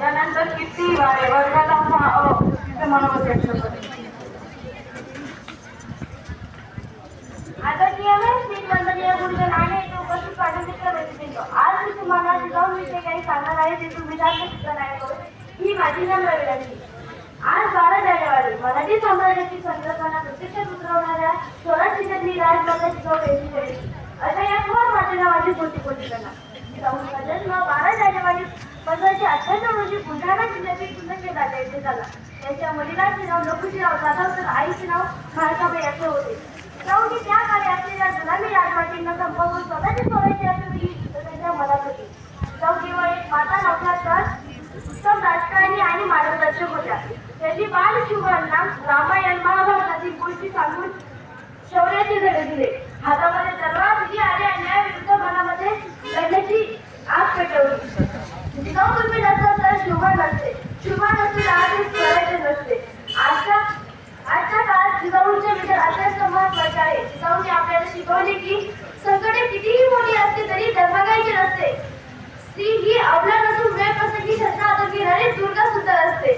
यानंतर किती वारे? वर्गाला पहा अ, तिथे मनोगत व्यक्त करते. आदरणीय व्यासपीठ वंदनीय गुरुजन आणि येथे उपस्थित पाठवण्याच्या व्यक्तिमत्व. आज मी तुम्हाला जाऊन मी विषयी काही सांगणार आहे ते तुम्ही जास्त शिकणार आहे ही माझी नम्र विनंती आज बारा जानेवारी. मराठी साम्राज्याची संकल्पना प्रत्यक्षात उतरवणाऱ्या स्वराज जिल्ह्यातली राजमाता जिजाऊ यांची जयंती. अशा या थोर माझ्या नावाची कोणती कोणती करणार जन्म बारा जानेवारी पंधराशे अठ्ठ्याण्णव रोजी बुलढाणा जिल्ह्यातील सुंदरगे राजा येथे झाला. त्यांच्या वडिलांचे नाव लघुजीराव जाधव तर आईचे नाव खारकाबाई असे होते. जिजाऊंनी त्या काळी असलेल्या जुलामी राजवाटींना संपवून स्वतःची स्वराज्य असलेली त्यांच्या मनात होती. जिजाऊ केवळ एक माता नव्हत्या तर उत्तम राजकारणी आणि मार्गदर्शक होत्या. त्यांनी बाल नाम रामायण महाभारतातील गोष्टी सांगून शौर्याचे धडे दिले. हातामध्ये तलवार दिली आणि अन्यायाविरुद्ध मनामध्ये लढण्याची आग पेटवली. जिजाऊ तुम्ही नसतात तर शुभा नसते शुभा नसते तर आज स्वराज्य नसते आजच्या आजच्या काळात जिजाऊंचे विचार अत्यंत महत्त्वाचे आहे जिजाऊंनी आपल्याला शिकवले की संकटे कितीही मोठी असली तरी डगमगायची नसते स्त्री ही अवला नसून वेळ प्रसंगी शस्त्र हातात घेणारी दुर्गा सुद्धा असते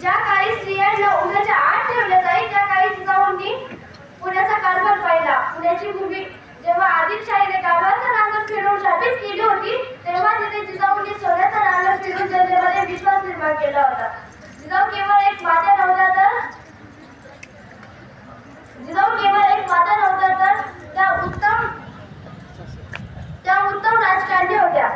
ज्या काही स्त्रियांना उन्हाच्या आत ठेवले जाईल त्या काही जिजाऊंनी 在六点。